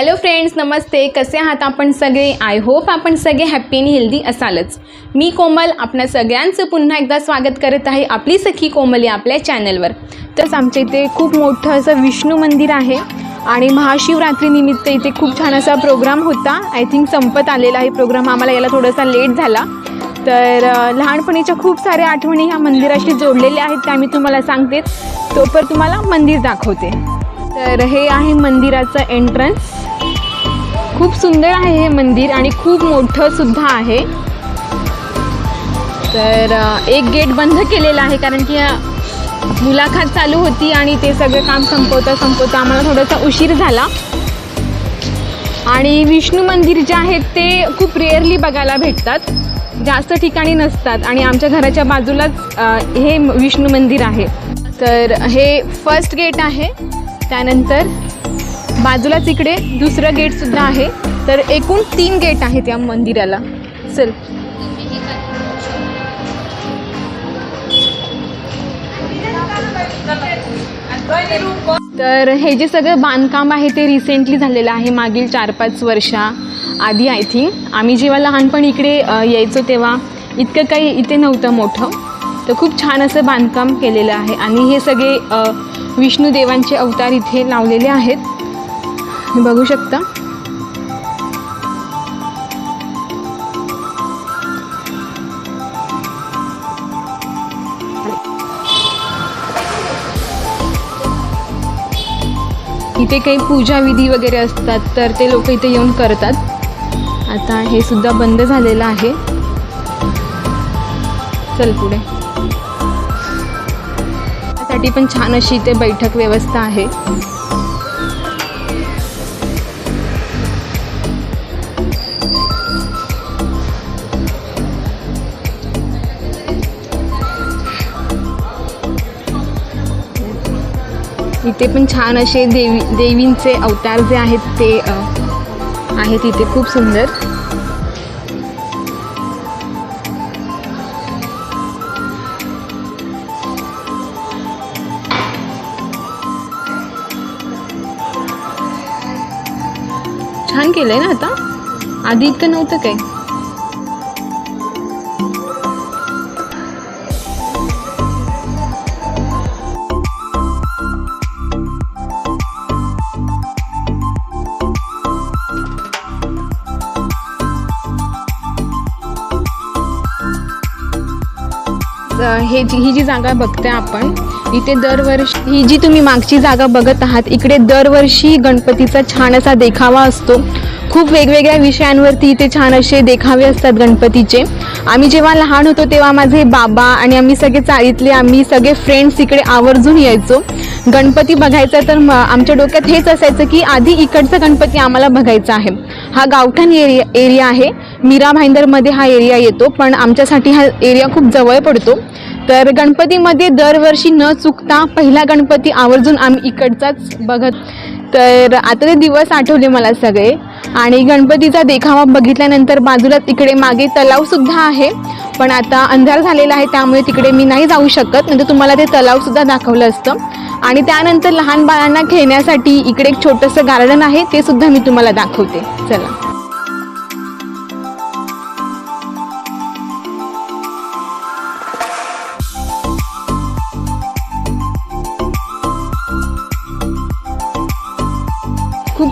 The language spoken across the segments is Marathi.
हॅलो फ्रेंड्स नमस्ते. कसे आहात आपण सगळे? आय होप आपण सगळे हॅप्पी आणि हेल्दी असालच. मी कोमल आपणा सगळ्यांचं पुन्हा एकदा स्वागत करत आहे आपली सखी कोमल या आपल्या चॅनलवर तसं आमच्या इथे खूप मोठं असं विष्णू मंदिर आहे आणि महाशिवरात्रीनिमित्त इथे खूप छान असा प्रोग्राम होता. आय थिंक संपत आलेला आहे प्रोग्राम आम्हाला याला थोडासा लेट झाला. तर लहानपणीच्या खूप साऱ्या आठवणी ह्या मंदिराशी जोडलेल्या आहेत त्या मी तुम्हाला सांगते. तोपर तुम्हाला मंदिर दाखवते. तर हे आहे मंदिराचं एंट्रन्स खूप सुंदर आहे हे मंदिर आणि खूप मोठं सुद्धा आहे. तर एक गेट बंद केलेलं आहे कारण की मुलाखत चालू होती आणि ते सगळं काम संपवता संपवता आम्हाला थोडासा उशीर झाला. आणि विष्णू मंदिर जे आहेत ते खूप रेअरली बघायला भेटतात. जास्त ठिकाणी नसतात आणि आमच्या घराच्या बाजूलाच हे विष्णू मंदिर आहे. तर हे फर्स्ट गेट आहे. त्यानंतर बाजूलाच इकडे दुसरं गेटसुद्धा आहे. तर एकूण तीन गेट आहेत या मंदिराला. चल. तर हे जे सगळं बांधकाम आहे ते रिसेंटली झालेलं आहे मागील चार पाच वर्षा आधी आय थिंक आम्ही जेव्हा लहानपणी इकडे यायचो तेव्हा इतकं काही इथे नव्हतं मोठं. तर खूप छान असं बांधकाम केलेलं आहे. आणि हे सगळे विष्णू देवांचे अवतार इथे लावलेले आहेत. बघू शकता. इथे काही पूजा विधी वगैरे असतात तर ते लोक इथे येऊन करतात. आता हे सुद्धा बंद झालेलं आहे. चल पुढे. त्यासाठी पण छान अशी इथे बैठक व्यवस्था आहे. इथे पण छान असे देवी देवींचे अवतार जे आहेत ते आहेत इथे खूप सुंदर. छान केलंय ना आता? आधी इतकं नव्हतं काय? हे जी ही जी जागा बघताय आपण इथे दरवर्षी ही जी तुम्ही मागची जागा बघत आहात इकडे दरवर्षी गणपतीचा छान असा देखावा असतो. खूप वेगवेगळ्या विषयांवरती इथे छान असे देखावे असतात गणपतीचे. आम्ही जेव्हा लहान होतो तेव्हा माझे बाबा आणि आम्ही सगळे चाळीतले आम्ही सगळे फ्रेंड्स इकडे आवर्जून यायचो. गणपती बघायचा तर आमच्या डोक्यात हेच असायचं की आधी इकडचा गणपती आम्हाला बघायचा आहे. हा गावठाण एरिया एरिया आहे. मीरा भाईंदरमध्ये हा एरिया येतो पण आमच्यासाठी हा एरिया खूप जवळ पडतो. तर गणपतीमध्ये दरवर्षी न चुकता पहिला गणपती आवर्जून आम्ही इकडचाच बघत तर आता ते दिवस आठवले मला सगळे. आणि गणपतीचा देखावा बघितल्यानंतर बाजूला तिकडे मागे तलावसुद्धा आहे. पण आता अंधार झालेला आहे त्यामुळे तिकडे मी नाही जाऊ शकत. नंतर तुम्हाला ते तलावसुद्धा दाखवलं असतं. आणि त्यानंतर लहान बाळांना खेळण्यासाठी इकडे एक छोटंसं गार्डन आहे ते सुद्धा मी तुम्हाला दाखवते. चला.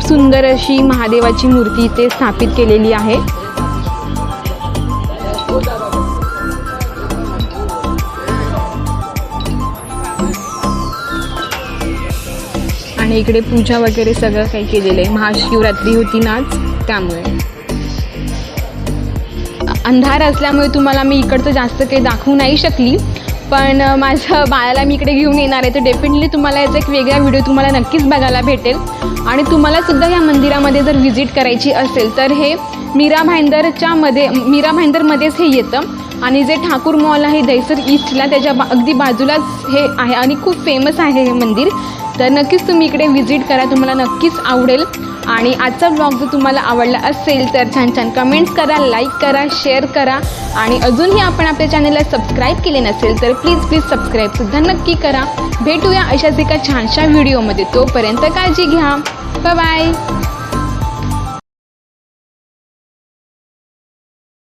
सुंदर अशी महादेवाची मूर्ती इथे स्थापित केलेली आहे. आणि इकडे पूजा वगैरे सगळं काही केलेलं आहे. महाशिवरात्री होती नाच त्यामुळे. अंधार असल्यामुळे तुम्हाला मी इकडचं जास्त काही दाखवू नाही शकली. पण माझ्या बाळाला मी इकडे घेऊन येणार आहे. तर डेफिनेटली तुम्हाला याचा एक वेगळा व्हिडिओ तुम्हाला नक्कीच बघायला भेटेल. आणि तुम्हालासुद्धा या मंदिरामध्ये जर व्हिजिट करायची असेल तर हे मीरा भाईंदरच्या मध्ये मीरा भाईंदरमध्येच हे येतं. आणि जे ठाकूर मॉल आहे दहिसर ईस्टला त्याच्या बा अगदी बाजूलाच हे आहे. आणि खूप फेमस आहे हे मंदिर. तर नक्कीच तुम्ही इकडे व्हिजिट करा. तुम्हाला नक्कीच आवडेल. आणि आजचा ब्लॉग जर तुम्हाला आवडला असेल तर छान छान कमेंट्स करा लाईक करा शेअर करा. आणि अजूनही आपण आपल्या चॅनलला सबस्क्राईब केले नसेल तर प्लीज प्लीज सबस्क्राईबसुद्धा नक्की करा. भेटूया अशाच एका छानशा व्हिडिओमध्ये तोपर्यंत काळजी घ्या. बाय